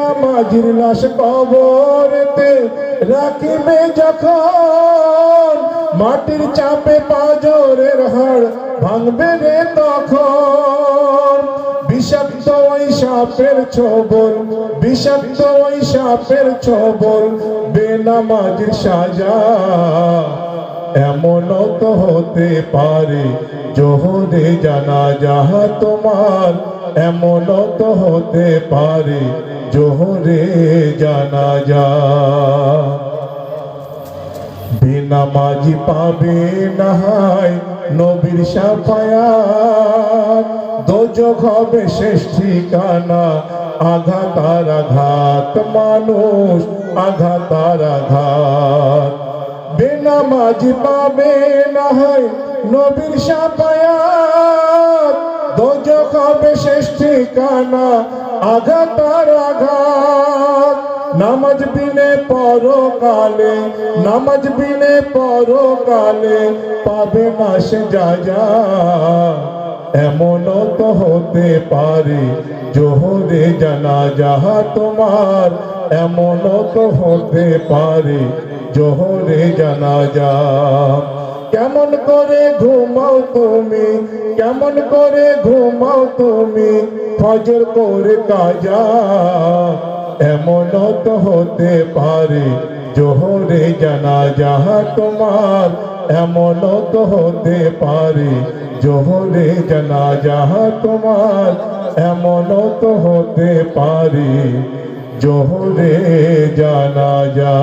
বেনামাজির লাশ কবরেতে রাখিবে যখন। মাটির চাপে পাজরের হাড় ভাঙবে রে তখন। বিষাক্ত ওই সাপের ছবল, বিষাক্ত ওই সাপের ছবল বেনামাজির সাজা। এমন তো হতে পারে, জোহরে জানা যাহা তোমার এমন তো হতে পারে, জোহরে জানা যা। বেনামাজি পাবে নাহাই নবীর সাফায়াত। দোজক হবে শেষ ঠিকানা আঘাত আর আঘাত, মানুষ আঘাত। আর আঘাত বেনামাজি পাবে নাহাই নবীর সাফায়াত। দোজক হবে শেষ ঠিকানা, আঘাত আঘাত। নামাজ বিনে পরকালে, নামাজ বিনে পরকালে পাবে না যা যা। এমন তো হতে পারে, জোহরে জানা যাহা তোমার। এমন তো হতে পারে, জোহরে জানা যা কেমন করে ঘুমাও তুমি? কেমন করে ঘুমাও তুমি? ফজর করে কাজা। এমন তো হতে পারে, জোহরে জানা যাহা তোমার। এমন তো হতে পারে, জোহরে জানা যাহা তোমার। এমন তো হতে পারে, জোহরে জানা যা